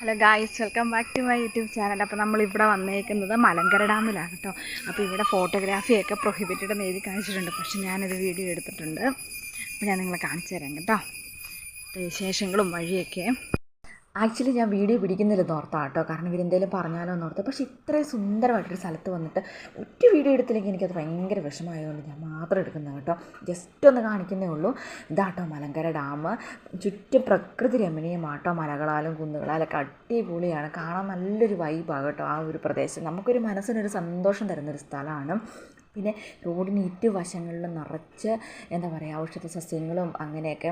Hello guys welcome back to my YouTube channel അപ്പോൾ നമ്മൾ ഇവിടെ വന്നേക്കുന്നത് മലങ്കര ഡാമിലാണ് കേട്ടോ അപ്പോൾ ഇവിടെ ഫോട്ടോഗ്രാഫിയൊക്കെ പ്രൊഹിബിറ്റഡ് എന്ന് എഴുതി കാണിച്ചിട്ടുണ്ട്. പക്ഷേ ഞാനത് വീഡിയോ എടുത്തിട്ടുണ്ട്. അപ്പോൾ ഞാൻ നിങ്ങളെ കാണിച്ചു തരാം കേട്ടോ. വിശേഷങ്ങളും വഴിയൊക്കെ. ആക്ച്വലി ഞാൻ വീഡിയോ പിടിക്കുന്നില്ലെന്ന് ഓർത്താ കേട്ടോ. കാരണം ഇവരെന്തെങ്കിലും പറഞ്ഞാലോ എന്ന് ഓർത്ത്. പക്ഷേ ഇത്രയും സുന്ദരമായിട്ടൊരു സ്ഥലത്ത് വന്നിട്ട് ഒറ്റ വീഡിയോ എടുത്തില്ലെങ്കിൽ എനിക്കത് ഭയങ്കര വിഷമമായതുകൊണ്ട് ഞാൻ മാത്രം എടുക്കുന്നത് കേട്ടോ. ജസ്റ്റ് ഒന്ന് കാണിക്കുന്നേ ഉള്ളൂ. ഇതാട്ടോ മലങ്കര ഡാം. ചുറ്റും പ്രകൃതി രമണീയമാട്ടോ മലകളാലും കുന്നുകളാലൊക്കെ അടിപൊളിയാണ്. കാണാൻ നല്ലൊരു വൈബാണ് കേട്ടോ ആ ഒരു പ്രദേശം. നമുക്കൊരു മനസ്സിനൊരു സന്തോഷം തരുന്നൊരു സ്ഥലമാണ്. പിന്നെ റോഡിന് ഇരുവശങ്ങളിലും നിറച്ച് എന്താ പറയുക ഔഷധ സസ്യങ്ങളും അങ്ങനെയൊക്കെ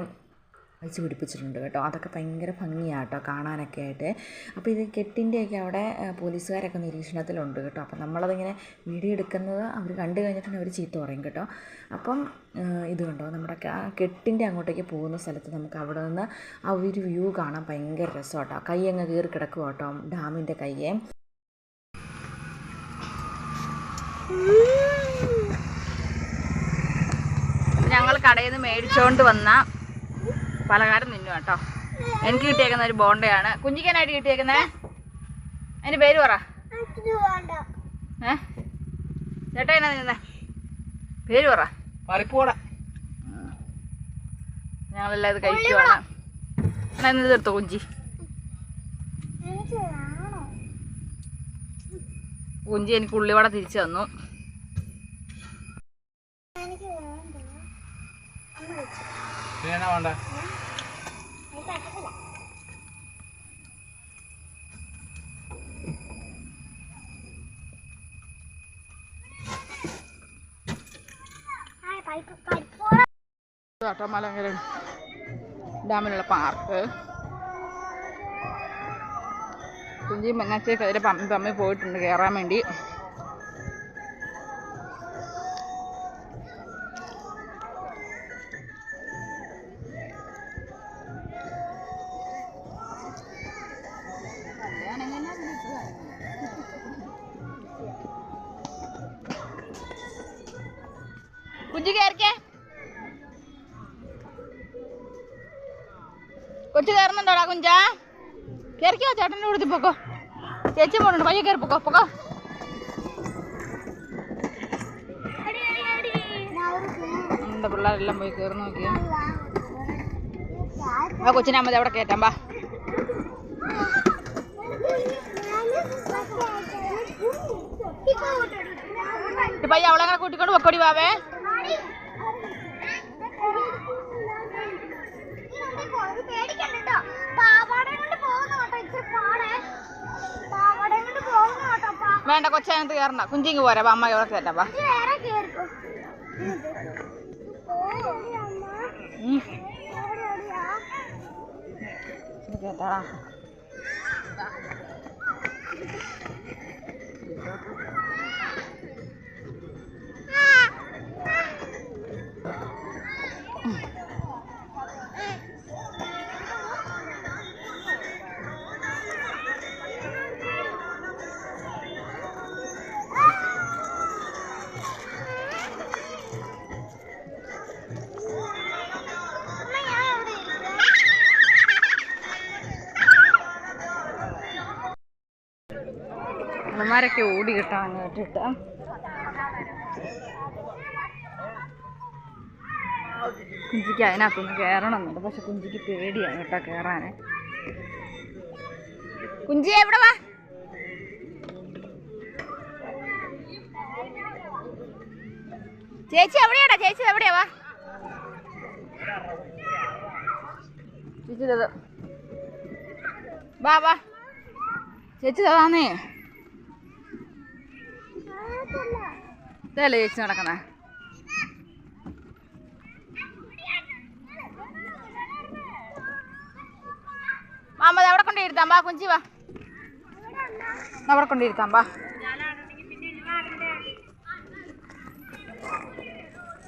വെച്ച് പിടിപ്പിച്ചിട്ടുണ്ട് കേട്ടോ. അതൊക്കെ ഭയങ്കര ഭംഗിയാണ് കേട്ടോ കാണാനൊക്കെ ആയിട്ട്. അപ്പോൾ ഇത് കെട്ടിന്റെയൊക്കെ അവിടെ പോലീസുകാരൊക്കെ നിരീക്ഷണത്തിലുണ്ട് കേട്ടോ. അപ്പം നമ്മളതിങ്ങനെ വീഡിയോ എടുക്കുന്നത് അവർ കണ്ടു കഴിഞ്ഞിട്ടുണ്ടെങ്കിൽ അവർ ചീത്ത പറയും കേട്ടോ. അപ്പം ഇത് കണ്ടോ? നമ്മുടെ കെട്ടിന്റെ അങ്ങോട്ടേക്ക് പോകുന്ന സ്ഥലത്ത് നമുക്ക് അവിടെ നിന്ന് ആ ഒരു വ്യൂ കാണാൻ ഭയങ്കര രസം കേട്ടോ. കൈ അങ്ങ് കയറി കിടക്കും കേട്ടോ ഡാമിന്റെ കയ്യെ. ഞങ്ങൾ കടയിൽ നിന്ന് മേടിച്ചുകൊണ്ട് വന്ന പലഹാരം തിന്നു കേട്ടോ. എനിക്ക് കിട്ടിയേക്കുന്ന ഒരു ബോണ്ടയാണ്. കുഞ്ഞിക്കാനായിട്ട് കിട്ടിയേക്കുന്നേ? അതിന്റെ പേര് പറ. ഏ? ചേട്ടാ എന്നാ നിന്നേ പേര് പറ. പരിപ്പോട ഞങ്ങളെല്ലാം ഇത് കഴിക്കുവാണ്. എന്നാ ഇന്ന് തീർത്തോ കുഞ്ചി? കുഞ്ചി എനിക്ക് ഉള്ളിവട തിരിച്ചു തന്നു. വേണ്ട? ഡാമിലുള്ള പാർക്ക്. കുഞ്ചി മങ്ങാച്ചേക്ക് പമ്മി പമ്മി പോയിട്ടുണ്ട് കയറാൻ വേണ്ടി. കുഞ്ചി കയറിക്കേ കൊച്ചു കയറുന്നുണ്ടോടാ കുഞ്ചാ കയറിക്കോ ചേട്ടന്റെ കൊടുത്ത് പൊക്കോ ചേച്ചി പോണുണ്ട് പയ്യെ കയറി പൊക്കോ പൊക്കോ നമ്മുടെ പിള്ളേരെല്ലാം പോയി കയറി നോക്കിയോ ആ കൊച്ചിനെ അമ്മ അവിടെ കയറ്റാം ബാ ഈ പയ്യ അവളെ അങ്ങനെ കൂട്ടിക്കൊണ്ട് പൊക്കോടി ബാവേ വേണ്ട കൊച്ചതിനകത്ത് കയറണ്ട കുഞ്ചിങ് പോരാ അമ്മ ഇവിടെ കയറ്റാം കേട്ടാടാ അമ്മമാരൊക്കെ ഓടി കിട്ടാൻ കേട്ടിട്ട്. കുഞ്ചിക്ക് അതിനകത്തൊന്ന് കയറണമെന്നുണ്ട് പക്ഷെ കുഞ്ചിക്ക് പേടിയാണ് കേട്ടോ കയറാന് കുഞ്ചി എവിടെ വാ? ചേച്ചി എവിടെയാടാ? ചേച്ചി എവിടെയാ? വാ. ചേച്ചി വാ വാ. ചേച്ചി തന്നേ ഇതല്ലേ ചേച്ചി നടക്കുന്നേ? മാമ അവിടെ കൊണ്ടിരുത്താം. ബാ കുഞ്ചി വാ. അവിടെ കൊണ്ടിരുത്താം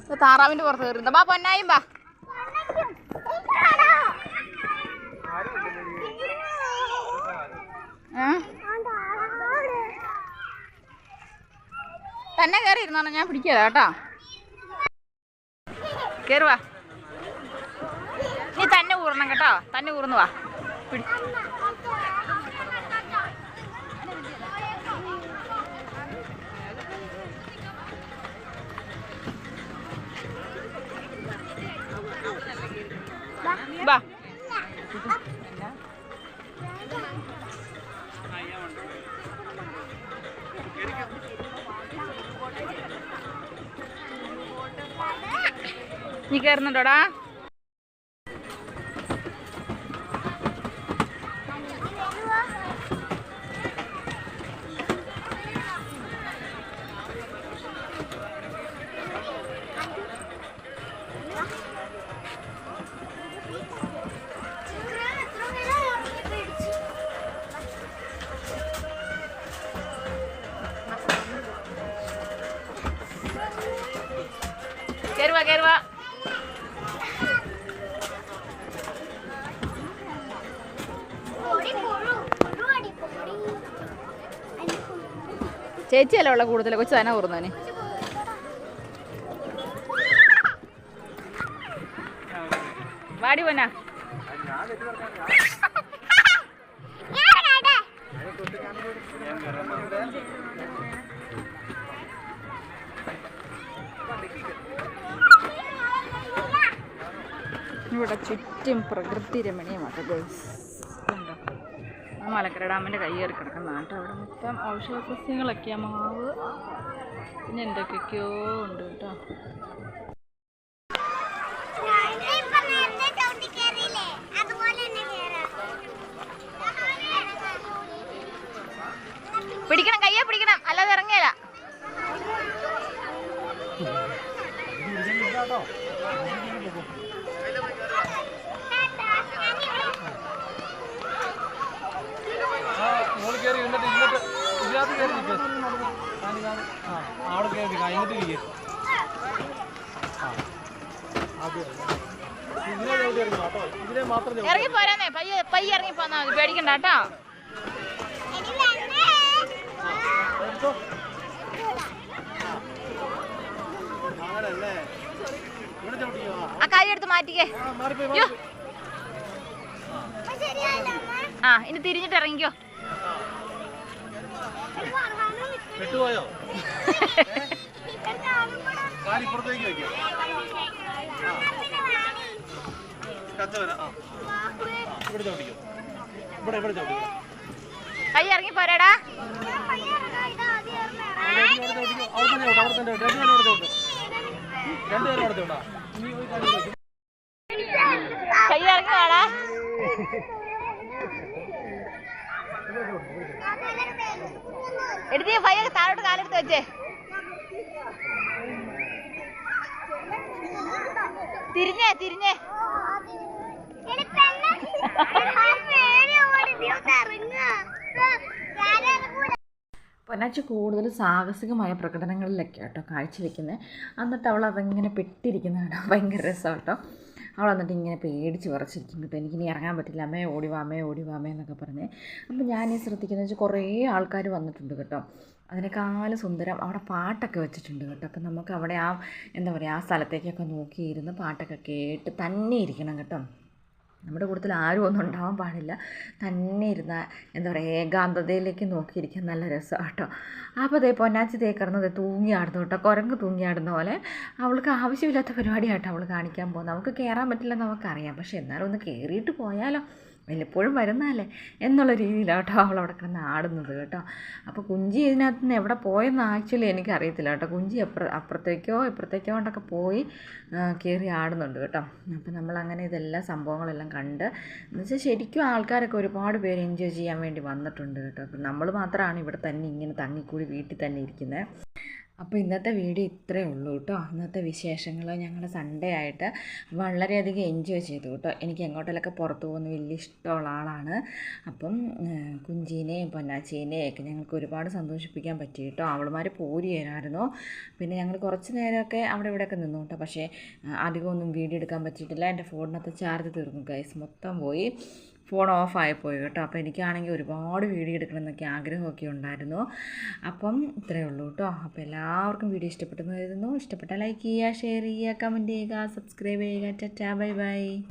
ഇത് താറാവിന്റെ പുറത്ത് കയറിയിരുന്ന ബാ പൊന്നായും ബാ ഏ? Tanah kari itu mana yang ada? Kerwa. Ini tanah urun nggak ta? Tanah urun. Ba. നീ കയറുന്നുണ്ടോടാ ചേച്ചിയല്ല ഉള്ള കൂടുതൽ കൊച്ചു തന്നെ കൂറുന്നതിന് വാടി പോനാ ഇവിടെ ചുറ്റും പ്രകൃതി രമണീയമാണ് ഗൈസ് കണ്ടോ? ആ മലക്കര ഡാമിന്റെ കൈ കയറി കിടക്കുന്നതാണ് കേട്ടോ അവിടെ മൊത്തം ഔഷധ സസ്യങ്ങളൊക്കെയാ മാവ്. പിന്നെ എന്തൊക്കെയൊക്കെയോ ഉണ്ട് കേട്ടോ. പിടിക്കണം കയ്യെ പിടിക്കണം. അല്ലാതെ ഇറങ്ങിയല്ല മോൾ ഇതിനകത്ത് കയറി നിൽക്ക് ആ അവിടെ കയറി നിൽക്കാം ഇങ്ങോട്ട് ഇരിക്കുക ആ അത് ഇറങ്ങി പോരാന്നേ. പയ്യെ പയ്യെ ഇറങ്ങി പോന്നാ മതി. പേടിക്കണ്ട കേട്ടോ. ആ, കൈ എടുത്ത് മാറ്റിക്കേ. ആ ഇനി തിരിഞ്ഞിട്ട് ഇറങ്ങിക്കോ. പെട്ടുപോയോ കാലിപ്പുറത്തേക്ക് വയ്ക്കാം. ഇവിടെ ചവിട്ടിക്കോ ഇവിടെ ഇവിടെ ചവിട്ടിക്കോ കൈ ഇറങ്ങി പോരാടാ. കൈ ഇറങ്ങി അവിടെ തന്നെ ചവിട്ടോ അവിടെ തന്നെ ചവിട്ടോ. രണ്ടുപേരും അവിടെ ചവിട്ടോ രണ്ടുപേരും അവിടെ ചവിട്ടാ ഇനി ഒരു കാര്യം ചോദിക്കും കൈ ഇറങ്ങി വാടാ എടുത്ത് പയ്യെ താഴോട്ട് കാലെടുത്ത് വെച്ചേ. തിരിഞ്ഞേ തിരിഞ്ഞേ. പൊന്നാച്ചി കൂടുതൽ സാഹസികമായ പ്രകടനങ്ങളിലൊക്കെ കേട്ടോ കാഴ്ചവെക്കുന്നത് എന്നിട്ട് അവൾ അതിങ്ങനെ പെട്ടിരിക്കുന്നതാണ്? ഭയങ്കര രസം കേട്ടോ അവൾ എന്നിട്ട് ഇങ്ങനെ പേടിച്ച് വിറച്ചിരിക്കും കേട്ടോ. എനിക്കിനി ഇറങ്ങാൻ പറ്റില്ല. അമ്മേ ഓടി അമ്മേ അമ്മേ എന്നൊക്കെ പറഞ്ഞ്. അപ്പം ഞാൻ ഈ ശ്രദ്ധിക്കുന്നത് വെച്ചാൽ കുറേ ആൾക്കാർ വന്നിട്ടുണ്ട് കേട്ടോ. അതിനേക്കാൾ സുന്ദരം അവിടെ പാട്ടൊക്കെ വെച്ചിട്ടുണ്ട് കേട്ടോ. അപ്പം നമുക്ക് അവിടെ ആ എന്താ പറയുക ആ സ്ഥലത്തേക്കൊക്കെ നോക്കിയിരുന്ന് പാട്ടൊക്കെ കേട്ട് തന്നെ ഇരിക്കണം കേട്ടോ. നമ്മുടെ കൂട്ടത്തിൽ ആരും ഒന്നും ഉണ്ടാവാൻ പാടില്ല. തന്നെ ഇരുന്ന എന്താ പറയുക ഏകാന്തതയിലേക്ക് നോക്കിയിരിക്കാൻ നല്ല രസമാണ് കേട്ടോ. അപ്പോൾ അതേ പൊന്നാച്ചി തേ കിടന്നത് തൂങ്ങിയാടുന്നു കേട്ടോ. കുരങ്ങ് തൂങ്ങിയാടുന്ന പോലെ അവൾക്ക് ആവശ്യമില്ലാത്ത പരിപാടിയാട്ടോ അവൾ കാണിക്കാൻ പോകുന്നത്. നമുക്ക് കയറാൻ പറ്റില്ലെന്ന് നമുക്കറിയാം. പക്ഷേ എന്നാലും ഒന്ന് കയറിയിട്ട് പോയാലോ. വല്ലപ്പോഴും വരുന്നതല്ലേ എന്നുള്ള രീതിയിലാട്ടോ അവൾ അവിടെ കിടന്ന് ആടുന്നത് കേട്ടോ. അപ്പോൾ കുഞ്ചി ഇതിനകത്ത് നിന്ന് എവിടെ പോയെന്ന് ആക്ച്വലി എനിക്ക് അറിയത്തില്ല കേട്ടോ. കുഞ്ചി അപ്പുറ അപ്പുറത്തേക്കോ ഇപ്പുറത്തേക്കോ കൊണ്ടൊക്കെ പോയി കയറി ആടുന്നുണ്ട് കേട്ടോ. അപ്പോൾ നമ്മളങ്ങനെ ഇതെല്ലാം സംഭവങ്ങളെല്ലാം കണ്ട് എന്നുവെച്ചാൽ ശരിക്കും ആൾക്കാരൊക്കെ ഒരുപാട് പേര് എൻജോയ് ചെയ്യാൻ വേണ്ടി വന്നിട്ടുണ്ട് കേട്ടോ. നമ്മൾ മാത്രമാണ് ഇവിടെ തന്നെ ഇങ്ങനെ തങ്ങിക്കൂടി വീട്ടിൽ തന്നെ ഇരിക്കുന്നത് അപ്പോൾ ഇന്നത്തെ വീഡിയോ ഇത്രയേ ഉള്ളൂ കേട്ടോ. ഇന്നത്തെ വിശേഷങ്ങൾ ഞങ്ങൾ സൺഡേ ആയിട്ട് വളരെയധികം എൻജോയ് ചെയ്തു കേട്ടോ. എനിക്ക് എങ്ങോട്ടെങ്കിലൊക്കെ പുറത്ത് പോകുന്ന വലിയ ഇഷ്ടമുള്ള ആളാണ്. അപ്പം കുഞ്ചീനെയും പൊന്നാച്ചീനെയും ഒക്കെ ഞങ്ങൾക്ക് ഒരുപാട് സന്തോഷിപ്പിക്കാൻ പറ്റി കേട്ടോ. അവളുമാർ പോരി തരായിരുന്നു പിന്നെ ഞങ്ങൾ കുറച്ച് നേരമൊക്കെ അവിടെ ഇവിടെയൊക്കെ നിന്നു കേട്ടോ. പക്ഷേ അധികമൊന്നും വീഡിയോ എടുക്കാൻ പറ്റിയിട്ടില്ല. എന്റെ ഫോണിനകത്ത് ചാർജ് തീർന്നു ഗൈസ് മൊത്തം പോയി. ഫോൺ ഓഫ് ആയിപ്പോയി കേട്ടോ. അപ്പോൾ എനിക്കാണെങ്കിൽ ഒരുപാട് വീഡിയോ എടുക്കണം എന്നൊക്കെ ആഗ്രഹമൊക്കെ ഉണ്ടായിരുന്നു. അപ്പം ഇത്രയേ ഉള്ളൂ കേട്ടോ. അപ്പോൾ എല്ലാവർക്കും വീഡിയോ ഇഷ്ടപ്പെട്ടെന്ന് കരുതുന്നു. ഇഷ്ടപ്പെട്ടാൽ ലൈക്ക് ചെയ്യുക ഷെയർ ചെയ്യുക കമന്റ് ചെയ്യുക സബ്സ്ക്രൈബ് ചെയ്യുക. Tata bye bye.